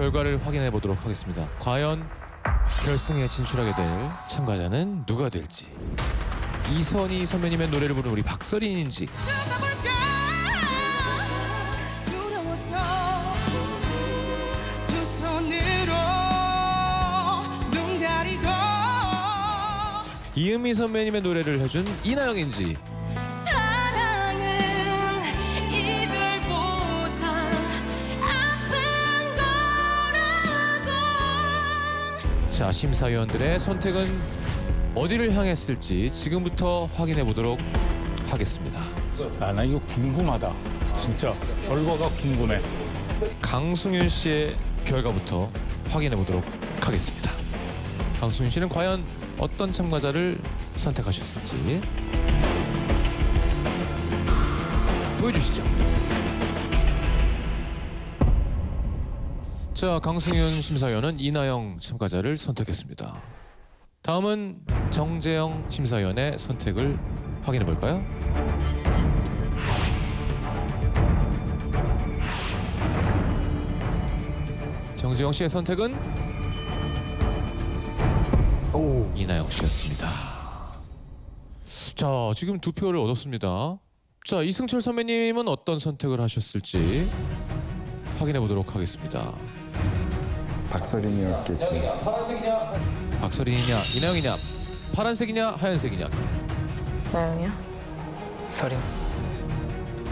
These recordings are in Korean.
결과를 확인해 보도록 하겠습니다. 과연 결승에 진출하게 될 참가자는 누가 될지. 이선희 선배님의 노래를 부른 우리 박서린인지. 이은미 선배님의 노래를 해준 이나영인지 자 심사위원들의 선택은 어디를 향했을지 지금부터 확인해 보도록 하겠습니다. 아, 나 이거 궁금하다. 진짜 결과가 궁금해. 강승윤 씨의 결과부터 확인해 보도록 하겠습니다. 강승윤 씨는 과연 어떤 참가자를 선택하셨을지 보여주시죠. 자, 강승윤 심사위원은 이나영 참가자를 선택했습니다. 다음은 정재영 심사위원의 선택을 확인해 볼까요? 정재영 씨의 선택은 이나영 씨였습니다. 자, 지금 두 표를 얻었습니다. 자, 이승철 선배님은 어떤 선택을 하셨을지 확인해 보도록 하겠습니다. 박서린이었겠지. 박설인이냐, 이나영이냐, 파란색이냐, 하얀색이냐. 나영이야? 서린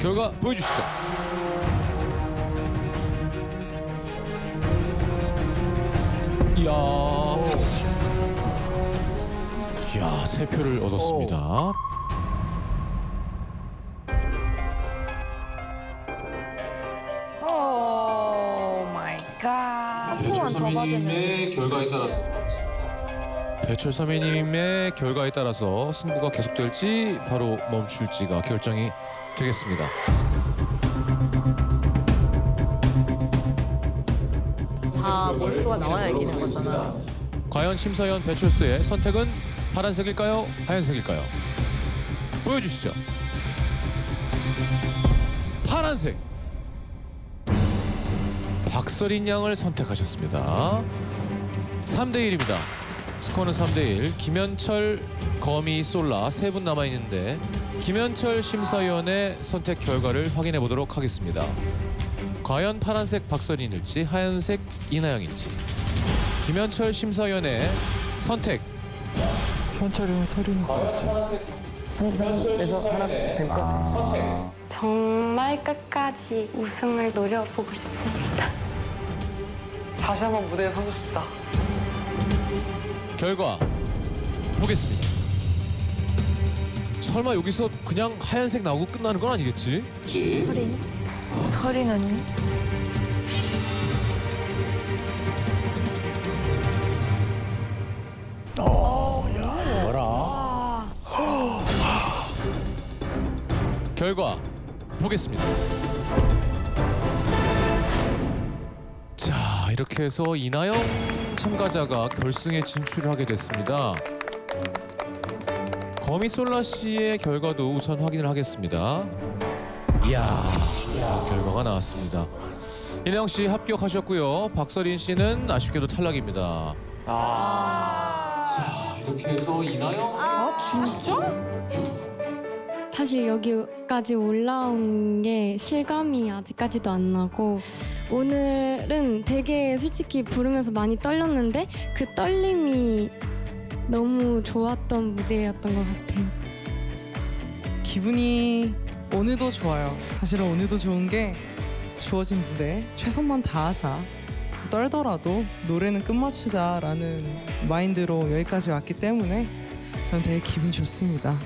결과 보여주시죠. 이야, 이야, 세 표를 얻었습니다. 갓. 배철 선배님의 결과에 따라서 배철 선배님의 결과에 따라서 승부가 계속될지 바로 멈출지가 결정이 되겠습니다. 아, 몰표가 나와야 이기는 거잖아. 과연 심사위원 배철수의 선택은 파란색일까요? 하얀색일까요? 보여주시죠. 파란색. 박서린 양을 선택하셨습니다. 3대 1입니다. 스코어는 3대 1. 김현철, 거미, 솔라 세 분 남아 있는데 김현철 심사위원의 선택 결과를 확인해 보도록 하겠습니다. 과연 파란색 박서린일지 하얀색 이나영일지 김현철 심사위원의 선택 현철이랑 서린일 것 같지? 파란색 33에서 하나 될 것 같아요. 정말 끝까지 우승을 노려보고 싶습니다. 다시 한번 무대에 서고 싶다. 결과 보겠습니다. 설마 여기서 그냥 하얀색 나오고 끝나는 건 아니겠지? 서린 언니? 결과 보겠습니다. 자 이렇게 해서 이나영 참가자가 결승에 진출하게 됐습니다. 거미솔라 씨의 결과도 우선 확인을 하겠습니다. 이야 결과가 나왔습니다. 이나영 씨 합격하셨고요. 박서린 씨는 아쉽게도 탈락입니다. 자 이렇게 해서 이나영 사실 여기까지 올라온 게 실감이 아직까지도 안 나고 오늘은 되게 솔직히 부르면서 많이 떨렸는데 그 떨림이 너무 좋았던 무대였던 것 같아요. 기분이 오늘도 좋아요. 사실은 오늘도 좋은 게 주어진 무대 최선만 다하자. 떨더라도 노래는 끝마치자라는 마인드로 여기까지 왔기 때문에 저는 되게 기분 좋습니다